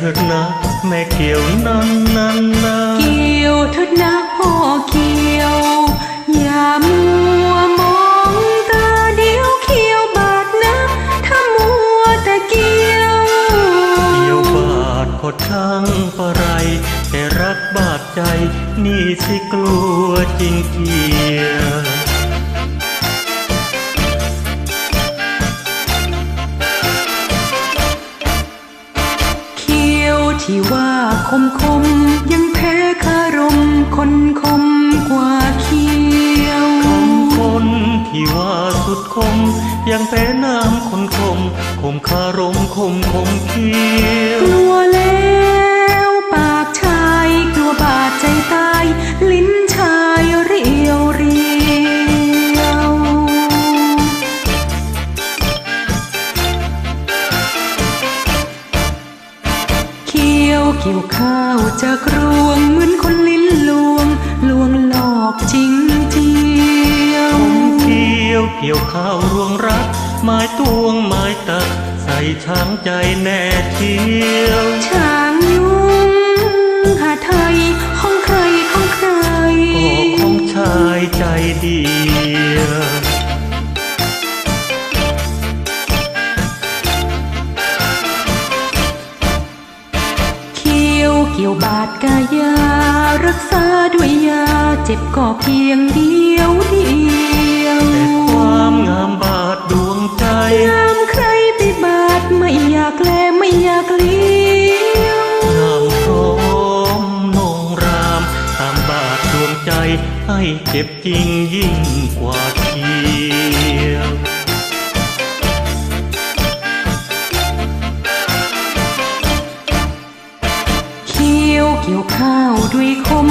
เถิดนะ แม่เกี่ยวนั้นนั้นนะเกี่ยวเถิดนะพ่อเกี่ยว อย่ามัวมองตาเดียวเขียวบาดนะถ้ามัวแต่เกี่ยว เกี่ยวบาดก็ช่างปะไรแต่รักบาดใจ นี่สิกลัวจริงเกียเที่ว่าคมคมยังแพ้คารมคนคมกว่าเคียวคมคนที่ว่าสุดคม ยังแพ้น้ำคนคมคมคารมคมคมเคียว กี่ยวข้าวจากรวงเหมือนคนลิ้นลวง ลวงหลอกจริงเจียวเกี่ยวเกี่ยวข้าวรวงรักไม้ตวงไม้ตักใส่ช้างใจแน่เที่ยว ช้างยุงหาไทย กี่ยวบาดกายา รักษาด้วยยา เจ็บก็เพียงเดียวเดียวแต่ความงามบาดดวงใจยามใครไปบาดไม่อยากแลไม่อยากเลี้ยวงามพร้อมนงรามตามบาดดวงใจให้เจ็บจริงยิ่งกว่า กี่ยวข้าวด้วยคม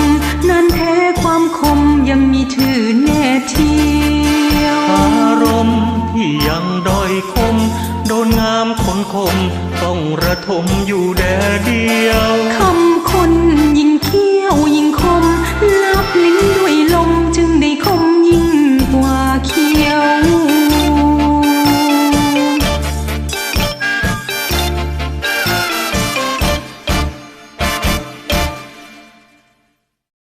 นั้นแท้ความคมยังมีถือแน่เที่ยวอารมณ์ที่ยังด้อยคม โดนงามคนคม ต้องระทมอยู่แดเดียวคำ